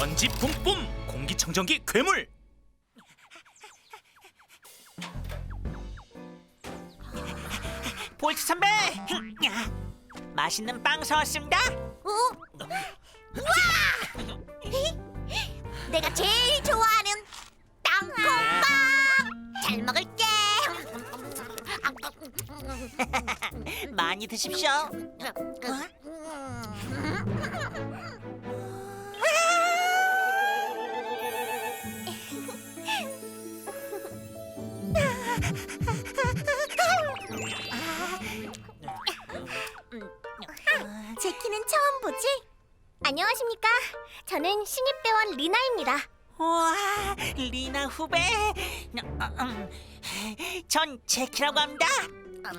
먼지 뿜뿜 공기청정기 괴물 볼트 선배 맛있는 빵 사왔습니다 어? 우와! 내가 제일 좋아하는 땅콩빵! 잘 먹을게. 많이 드십시오 제 안녕하십니까? 저는 신입배원 리나입니다. 우와 리나 후배 음, 전 제키라고 합니다 어?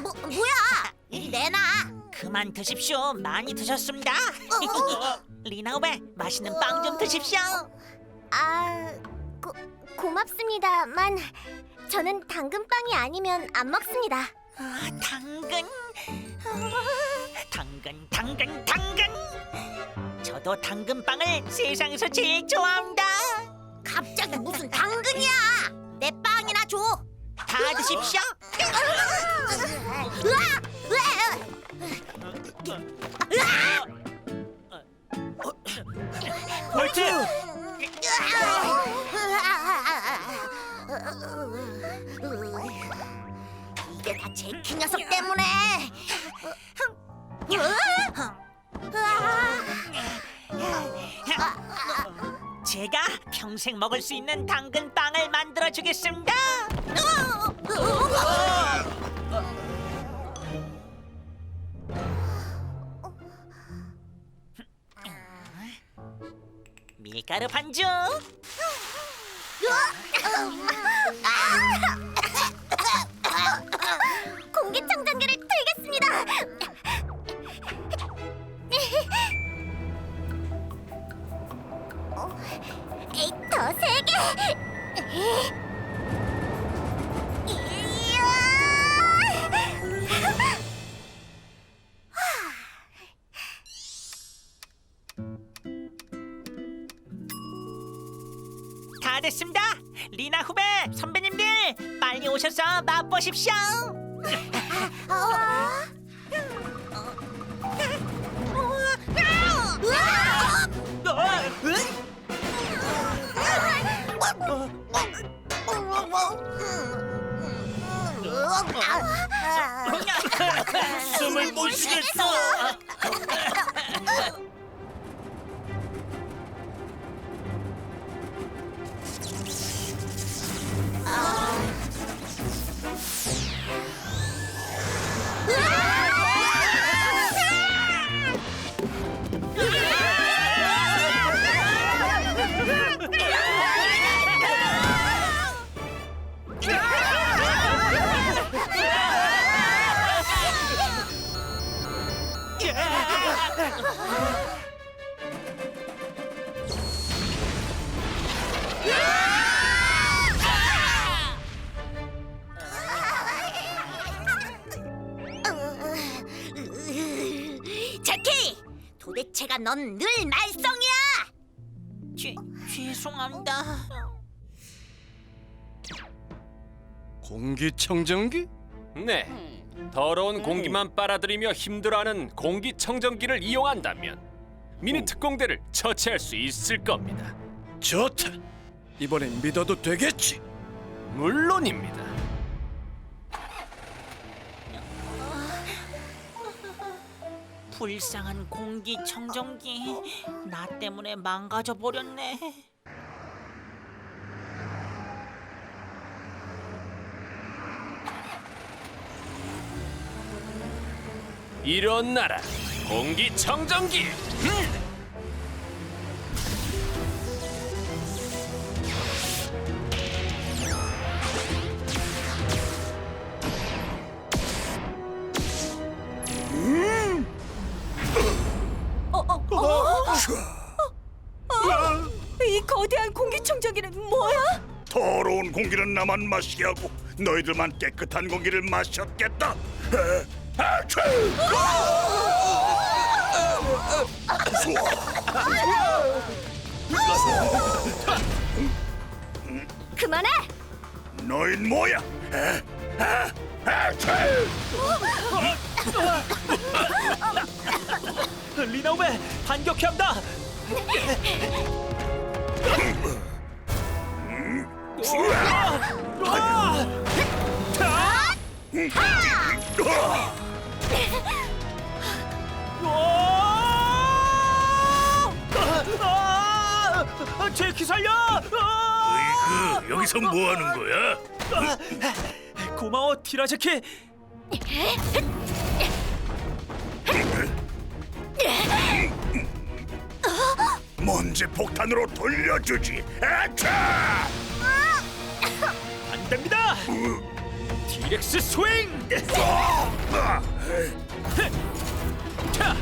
뭐, 뭐야? 이리 내놔. 그만 드십시오 많이 드셨습니다 어? 리나 후배 맛있는 빵 좀 드십시오 아, 고, 고맙습니다만 저는 당근빵이 아니면 안 먹습니다. 아, 당근 아, 당근 당근 당근 저도 당근빵을 세상에서 제일 좋아합니다 갑자기 무슨 당근이야? 내 빵이나 줘. 다 드십시오 으아! 볼트 이게 다 제키 녀석 때문에. 제가 평생 먹을 수 있는 당근 빵을 만들어 주겠습니다 밀가루 반죽 다 됐습니다. 리나 후배 선배님들 빨리 오셔서 맛보십시오. 숨 도대체가 넌 늘 말썽이야. 죄, 죄송합니다 공기청정기? 네. 더러운 공기만 빨아들이며 힘들어하는 공기청정기를 이용한다면 미니 특공대를 처치할 수 있을 겁니다. 좋다. 이번엔 믿어도 되겠지. 물론입니다. 불쌍한 공기청정기 나 때문에 망가져 버렸네 일어나라 공기청정기. 음! 이 거대한 공기청정기는 뭐야? 더러운 공기는 나만 마시게 하고 너희들만 깨끗한 공기를 마셨겠다. 에, 아차! 그만해. 너흰 뭐야? 에? 아, 아, 차! 리나 후배 반격해야 한다. 제키 살려! 그 여기서 뭐 하는 거야? 고마워 티라 제키. 먼지 폭탄으로 돌려주지. 아차! 안 됩니다. 디렉스 스윙. 아! 자,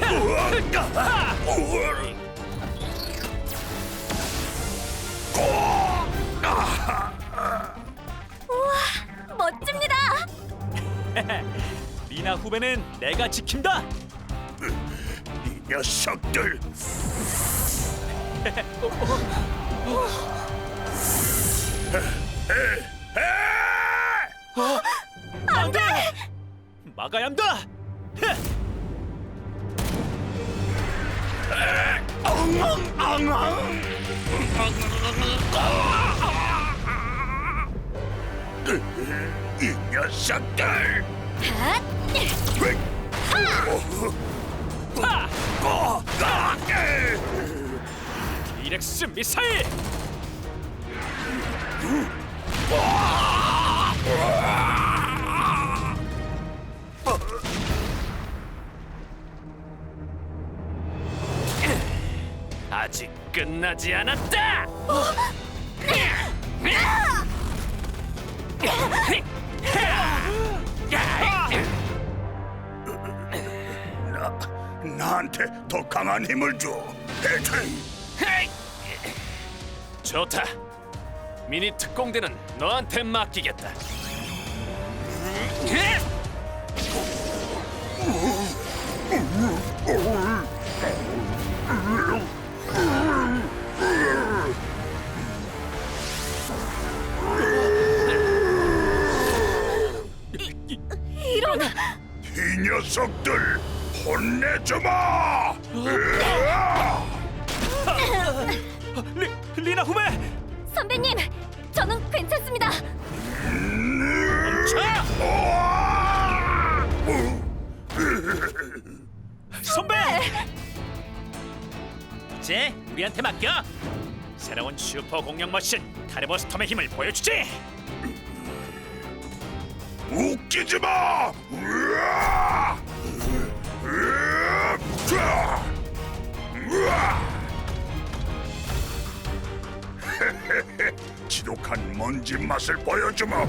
우와! 우와! 멋집니다. 리나 후배는 내가 지킨다. 이 녀석들! 안 돼! 막아야 한다. 헤! 이 녀석들! 파! 어, 아, 에! 디렉스 미사일. 아직 끝나지 않았다. 나한테 더 강한 힘을 줘. 에테이! 좋다. 미니 특공대는 너한테 맡기겠다. 이 녀석들 혼내주마! 리, 리나 후배. 선배님, 저는 괜찮습니다. 선배. 이제 우리한테 맡겨. 새로운 슈퍼 공룡 머신 카르버스톰의 힘을 보여주지. 웃기지 마! 으아! 으아! 지독한 먼지 맛을 보여주마!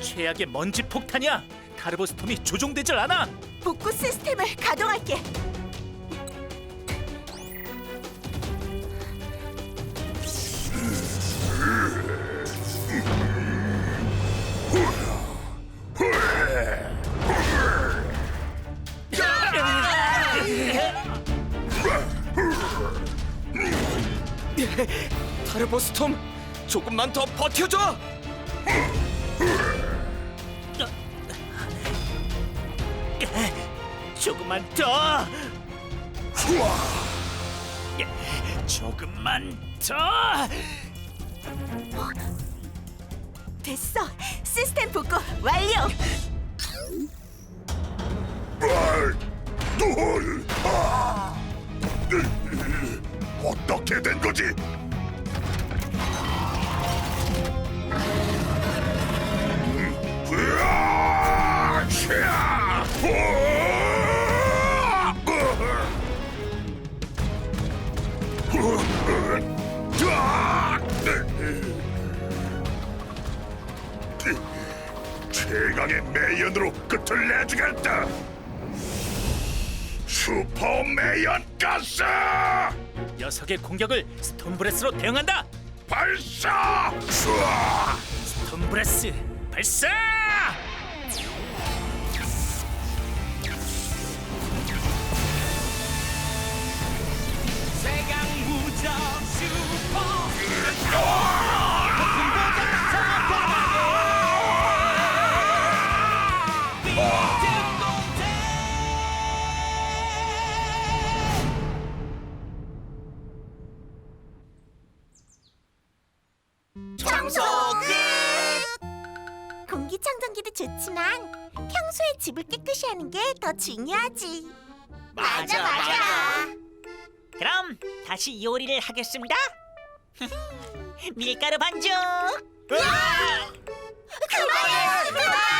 최악의 먼지 폭탄이야. 카르버스톰이 조종되질 않아. 복구 시스템을 가동할게. 타르보스톰 조금만 더 버텨줘. 조금만 더. 예, 조금만 더. 됐어. 시스템 복구 완료. 말, 둘, 아! 어떻게 된 거지? 슈퍼 매연 가스 녀석의 공격을 스톤브레스로 대응한다. 발사! 슈아! 스톤브레스 발사! 난 평소에 집을 깨끗이 하는 게 더 중요하지. 맞아, 맞아. 그럼 다시 요리를 하겠습니다. 밀가루 반죽. 그만해, 그만!